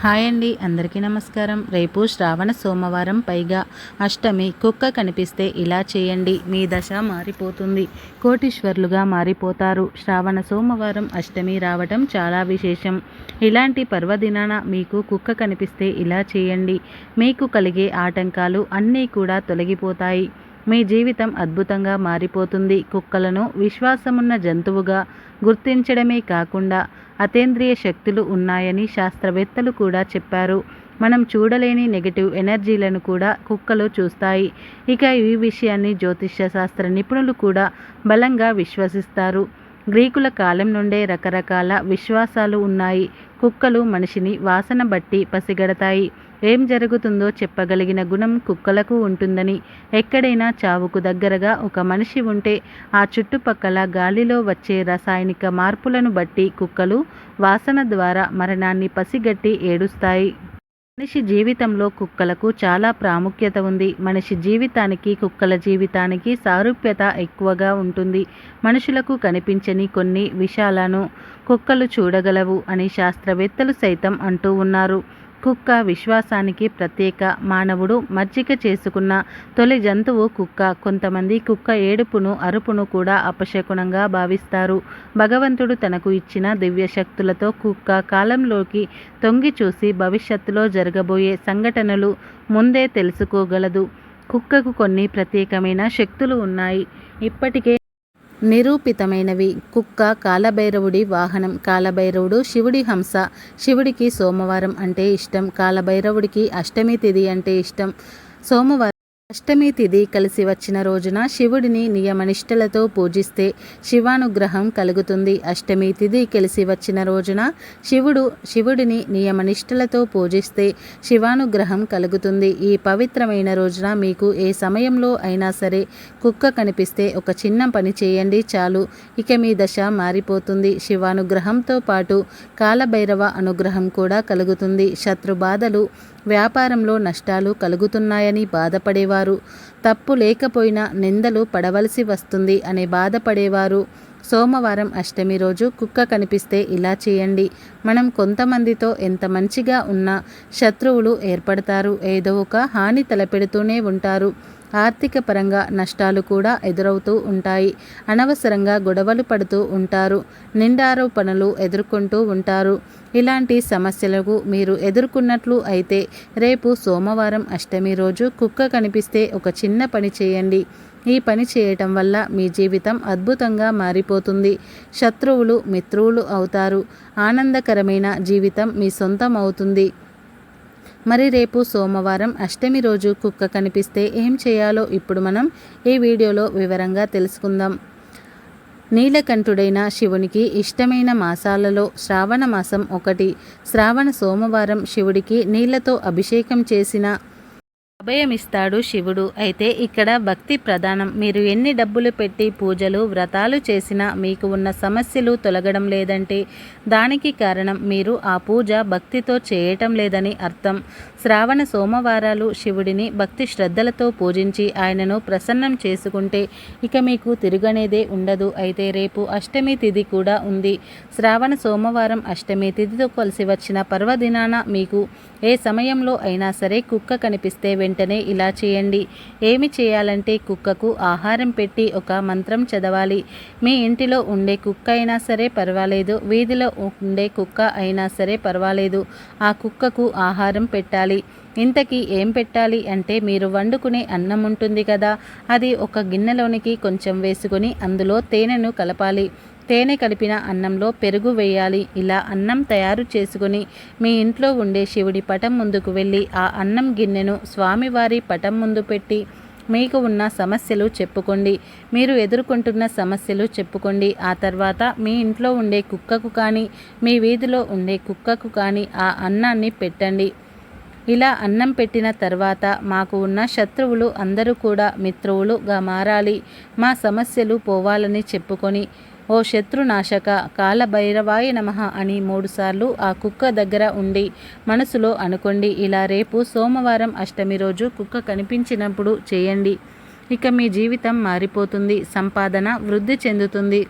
Hi అండి అందరికీ నమస్కారం. రేపు శ్రావణ సోమవారం పైగా అష్టమి. కుక్క కనిపిస్తే ఇలా చేయండి మీ దశ మారిపోతుంది. కోటీశ్వర్లుగా మారిపోతారు. శ్రావణ సోమవారం అష్టమి రావటం చాలా విశేషం. ఇలాంటి పర్వదినాన మీకు కుక్క కనిపిస్తే ఇలా చేయండి. మీకు కలిగే ఆటంకాలు అన్నీ కూడా తొలగిపోతాయి. మీ జీవితం అద్భుతంగా మారిపోతుంది. కుక్కలను విశ్వాసమున్న జంతువుగా గుర్తించడమే కాకుండా అతేంద్రియ శక్తులు ఉన్నాయని శాస్త్రవేత్తలు కూడా చెప్పారు. మనం చూడలేని నెగటివ్ ఎనర్జీలను కూడా కుక్కలు చూస్తాయి. ఇక ఈ విషయాన్ని జ్యోతిష్య శాస్త్ర నిపుణులు కూడా బలంగా విశ్వసిస్తారు. గ్రీకుల కాలం నుండే రకరకాల విశ్వాసాలు ఉన్నాయి. కుక్కలు మనిషిని వాసన బట్టి పసిగడతాయి. ఏం జరుగుతుందో చెప్పగలిగిన గుణం కుక్కలకు ఉంటుందని. ఎక్కడైనా చావుకు దగ్గరగా ఒక మనిషి ఉంటే ఆ చుట్టుపక్కల గాలిలో వచ్చే రసాయనిక మార్పులను బట్టి కుక్కలు వాసన ద్వారా మరణాన్ని పసిగట్టి ఏడుస్తాయి. మనిషి జీవితంలో కుక్కలకు చాలా ప్రాముఖ్యత ఉంది. మనిషి జీవితానికి కుక్కల జీవితానికి సారూప్యత ఎక్కువగా ఉంటుంది. మనుషులకు కనిపించని కొన్ని విషయాలను కుక్కలు చూడగలవు అని శాస్త్రవేత్తలు సైతం అంటూ ఉన్నారు. కుక్క విశ్వాసానికి ప్రత్యేక మానవుడు. మజ్జిగ చేసుకున్న తొలి జంతువు కుక్క. కొంతమంది కుక్క ఏడుపును అరుపును కూడా అపశకునంగా భావిస్తారు. భగవంతుడు తనకు ఇచ్చిన దివ్య శక్తులతో కుక్క కాలంలోకి తొంగి చూసి భవిష్యత్తులో జరగబోయే సంఘటనలు ముందే తెలుసుకోగలదు. కుక్కకు కొన్ని ప్రత్యేకమైన శక్తులు ఉన్నాయి. ఇప్పటికే నిరూపితమైనవి. కుక్క కాలభైరవుడి వాహనం. కాలభైరవుడు శివుడి హంస. శివుడికి సోమవారం అంటే ఇష్టం. కాలభైరవుడికి అష్టమి తిథి అంటే ఇష్టం. సోమవారం అష్టమి తిథి కలిసి వచ్చిన రోజున శివుడిని నియమనిష్టలతో పూజిస్తే శివానుగ్రహం కలుగుతుంది. అష్టమి తిథి కలిసి వచ్చిన రోజున శివుడు శివుడిని నియమనిష్టలతో పూజిస్తే శివానుగ్రహం కలుగుతుంది. ఈ పవిత్రమైన రోజున మీకు ఏ సమయంలో అయినా సరే కుక్క కనిపిస్తే ఒక చిన్న పని చేయండి చాలు. ఇక మీ దశ మారిపోతుంది. శివానుగ్రహంతో పాటు కాలభైరవ అనుగ్రహం కూడా కలుగుతుంది. శత్రు బాధలు వ్యాపారంలో నష్టాలు కలుగుతున్నాయని బాధపడేవారు. తప్పు లేకపోయినా నిందలు పడవలసి వస్తుంది అనే బాధపడేవారు. సోమవారం అష్టమి రోజు కుక్క కనిపిస్తే ఇలా చేయండి. మనం కొంతమందితో ఎంత మంచిగా ఉన్నా శత్రువులు ఏర్పడతారు. ఏదో ఒక హాని తలపెడుతూనే ఉంటారు. ఆర్థిక పరంగా నష్టాలు కూడా ఎదురవుతూ ఉంటాయి. అనవసరంగా గొడవలు పడుతూ ఉంటారు. నిండారోపణలు ఎదుర్కొంటూ ఉంటారు. ఇలాంటి సమస్యలకు మీరు ఎదుర్కొన్నట్లు అయితే రేపు సోమవారం అష్టమి రోజు కుక్క కనిపిస్తే ఒక చిన్న పని చేయండి. ఈ పని చేయటం వల్ల మీ జీవితం అద్భుతంగా మారిపోతుంది. శత్రువులు మిత్రువులు అవుతారు. ఆనందకరమైన జీవితం మీ సొంతం అవుతుంది. మరి రేపు సోమవారం అష్టమి రోజు కుక్క కనిపిస్తే ఏం చేయాలో ఇప్పుడు మనం ఈ వీడియోలో వివరంగా తెలుసుకుందాం. నీలకంఠుడైన శివునికి ఇష్టమైన మాసాలలో శ్రావణ మాసం ఒకటి. శ్రావణ సోమవారం శివుడికి నీళ్ళతో అభిషేకం చేసిన అభయమిస్తాడు శివుడు. అయితే ఇక్కడ భక్తి ప్రధానం. మీరు ఎన్ని డబ్బులు పెట్టి పూజలు వ్రతాలు చేసినా మీకు ఉన్న సమస్యలు తొలగడం లేదంటే దానికి కారణం మీరు ఆ పూజ భక్తితో చేయటం లేదని అర్థం. శ్రావణ సోమవారాలు శివుడిని భక్తి శ్రద్ధలతో పూజించి ఆయనను ప్రసన్నం చేసుకుంటే ఇక మీకు తిరుగనేదే ఉండదు. అయితే రేపు అష్టమి తిథి కూడా ఉంది. శ్రావణ సోమవారం అష్టమి తిథితో కలిసి వచ్చిన పర్వదినాన మీకు ఏ సమయంలో అయినా సరే కుక్క కనిపిస్తే వెంటనే ఇలా చేయండి. ఏమి చేయాలంటే కుక్కకు ఆహారం పెట్టి ఒక మంత్రం చదవాలి. మీ ఇంటిలో ఉండే కుక్క అయినా సరే పర్వాలేదు. వీధిలో ఉండే కుక్క అయినా సరే పర్వాలేదు. ఆ కుక్కకు ఆహారం పెట్టాలి. ఇంతకీ ఏం పెట్టాలి అంటే మీరు వండుకునే అన్నం ఉంటుంది కదా అది ఒక గిన్నెలోనికి కొంచెం వేసుకొని అందులో తేనెను కలపాలి. తేనె కలిపిన అన్నంలో పెరుగు వేయాలి. ఇలా అన్నం తయారు చేసుకుని మీ ఇంట్లో ఉండే శివుడి పటం ముందుకు వెళ్ళి ఆ అన్నం గిన్నెను స్వామివారి పటం ముందు పెట్టి మీకు ఉన్న సమస్యలు చెప్పుకోండి. మీరు ఎదుర్కొంటున్న సమస్యలు చెప్పుకోండి. ఆ తర్వాత మీ ఇంట్లో ఉండే కుక్కకు కానీ మీ వీధిలో ఉండే కుక్కకు కానీ ఆ అన్నాన్ని పెట్టండి. ఇలా అన్నం పెట్టిన తర్వాత మాకు ఉన్న శత్రువులు అందరూ కూడా మిత్రువులుగా మారాలి. మా సమస్యలు పోవాలని చెప్పుకొని ఓ శత్రునాశక కాలభైరవాయ నమ అని మూడుసార్లు ఆ కుక్క దగ్గర ఉండి మనసులో అనుకోండి ఇలా రేపు సోమవారం అష్టమి రోజు కుక్క కనిపించినప్పుడు చేయండి. ఇక మీ జీవితం మారిపోతుంది సంపాదన వృద్ధి చెందుతుంది.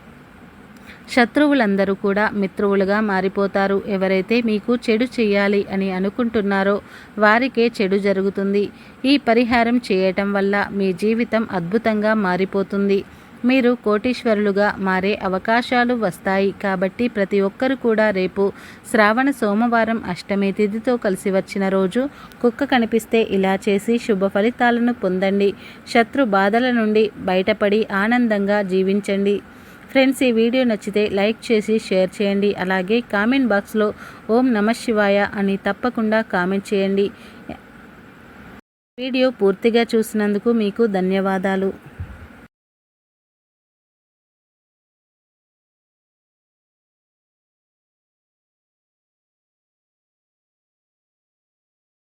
శత్రువులందరూ కూడా మిత్రువులుగా మారిపోతారు. ఎవరైతే మీకు చెడు చేయాలి అని అనుకుంటున్నారో వారికే చెడు జరుగుతుంది. ఈ పరిహారం చేయటం వల్ల మీ జీవితం అద్భుతంగా మారిపోతుంది. మీరు కోటీశ్వరులుగా మారే అవకాశాలు వస్తాయి కాబట్టి ప్రతి ఒక్కరు కూడా రేపు శ్రావణ సోమవారం అష్టమి తిథితో కలిసి వచ్చిన రోజు కుక్క కనిపిస్తే ఇలా చేసి శుభ ఫలితాలను పొందండి. శత్రు బాధల నుండి బయటపడి ఆనందంగా జీవించండి. ఫ్రెండ్స్ ఈ వీడియో నచ్చితే లైక్ చేసి షేర్ చేయండి. అలాగే కామెంట్ బాక్స్లో ఓం నమ శివాయ అని తప్పకుండా కామెంట్ చేయండి. వీడియో పూర్తిగా చూసినందుకు మీకు ధన్యవాదాలు.